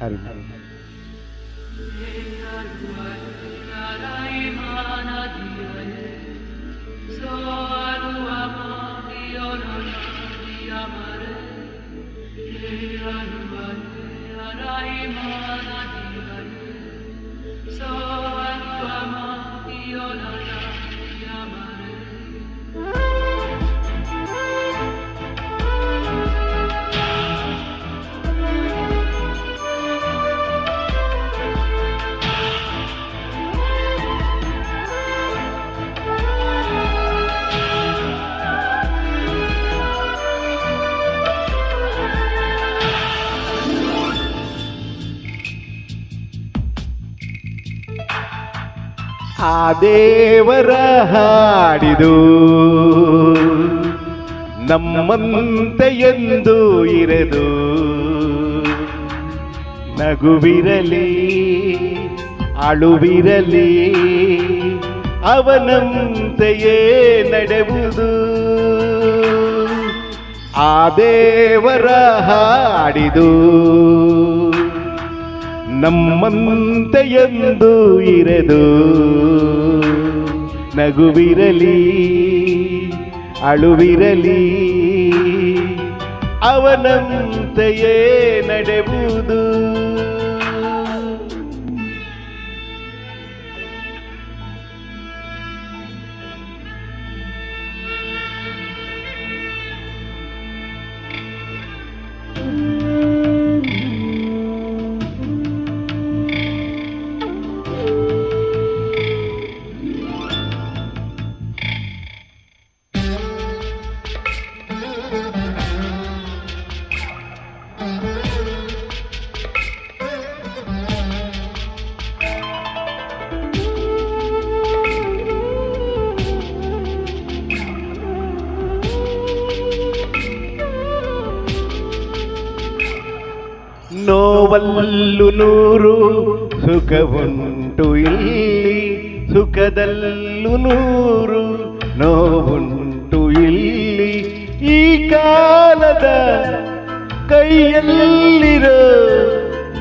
Hari Hari. Hari. ಆ ದೇವರ ಹಾಡಿದು ನಮ್ಮಂತೆ ಎಂದು ಇರದು ನಗುವಿರಲಿ ಅಳುವಿರಲಿ ಅವನಂತೆಯೇ ನಡೆವುದು. ಆ ದೇವರ ಹಾಡಿದು ನಮ್ಮಂತೆ ಎಂದು ಇರೆದು ನಗುವಿರಲಿ ಅಳುವಿರಲಿ ಅವನಂತೆಯೇ ನಡೆವುದು ನೋವಲ್ಲು ನೂರು ಸುಖವುಂಟು ಇಲ್ಲಿ. ಸುಖದಲ್ಲು ನೂರು ನೋವುಂಟು ಇಲ್ಲಿ. ಈ ಕಾಲದ ಕೈಯಲ್ಲಿರೋ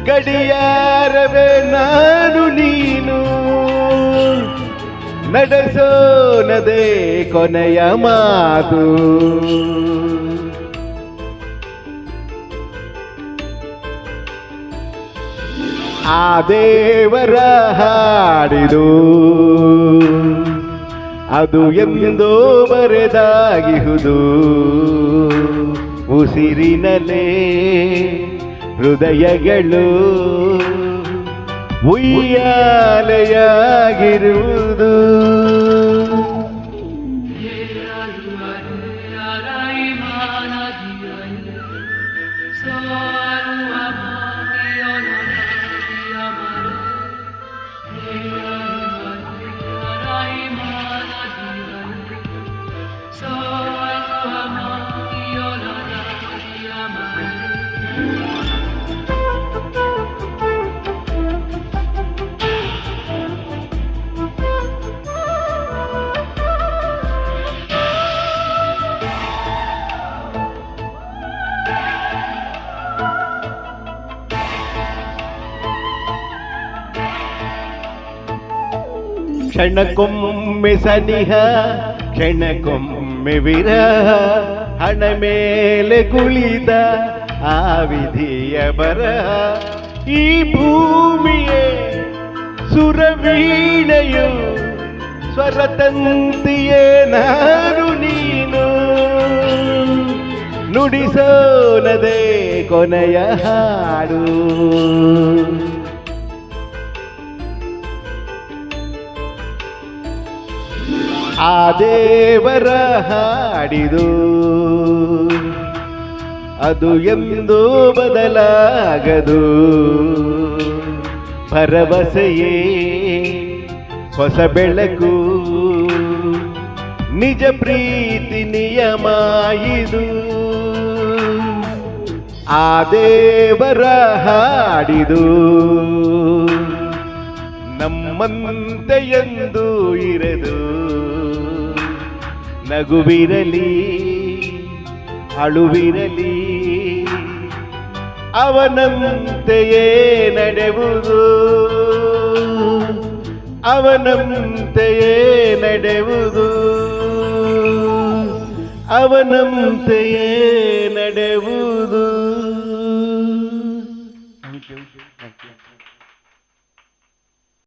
ಗಡಿಯಾರವೇ ನಾನು ನೀನು. ನಡೆಸೋನದೇ ಕೊನೆಯ ಮಾತು. ಆ ದೇವರ ಹಾಡಿದು. ಅದು ಎಂದೋ ಬರೆದಾಗಿಹುದು. ಉಸಿರಿನಲೇ ಹೃದಯಗಳು ಉಯ್ಯಾಲೆಯಾಗಿರುವುದು. ಕ್ಷಣಕ್ಕೊಮ್ಮೆ ಸನಿಹ ಕ್ಷಣಕ್ಕೊಮ್ಮೆ ವಿರಹ, ಹಣ ಮೇಲೆ ಕುಳಿತ ಆ ವಿಧಿಯ ಬರಹ. ಈ ಭೂಮಿಯೇ ಸುರವೀಣೆಯು ಸ್ವರತಂತಿಯೇ ನಾನು ನೀನು. ನುಡಿಸೋನದೇ ಕೊನೆಯ ಹಾಡು. ಆ ದೇವರ ಹಾಡಿದು. ಅದು ಎಂದು ಬದಲಾಗದು. ಭರವಸೆಯೇ ಹೊಸ ಬೆಳಕು. ನಿಜ ಪ್ರೀತಿ ನಿಯಮ ಇದು ಆ ದೇವರ ಹಾಡಿದು. ನಮ್ಮಂತೆ ಎಂದು ಇರೆದು. ನಗುವಿರಲಿ ಅಳುವಿರಲಿ ಅವನಂತೆಯೇ ನಡೆವುದು. ಅವನಂತೆಯೇ ನಡೆವುದು. ಅವನಂತೆಯೇ ನಡೆವುದು. Thank you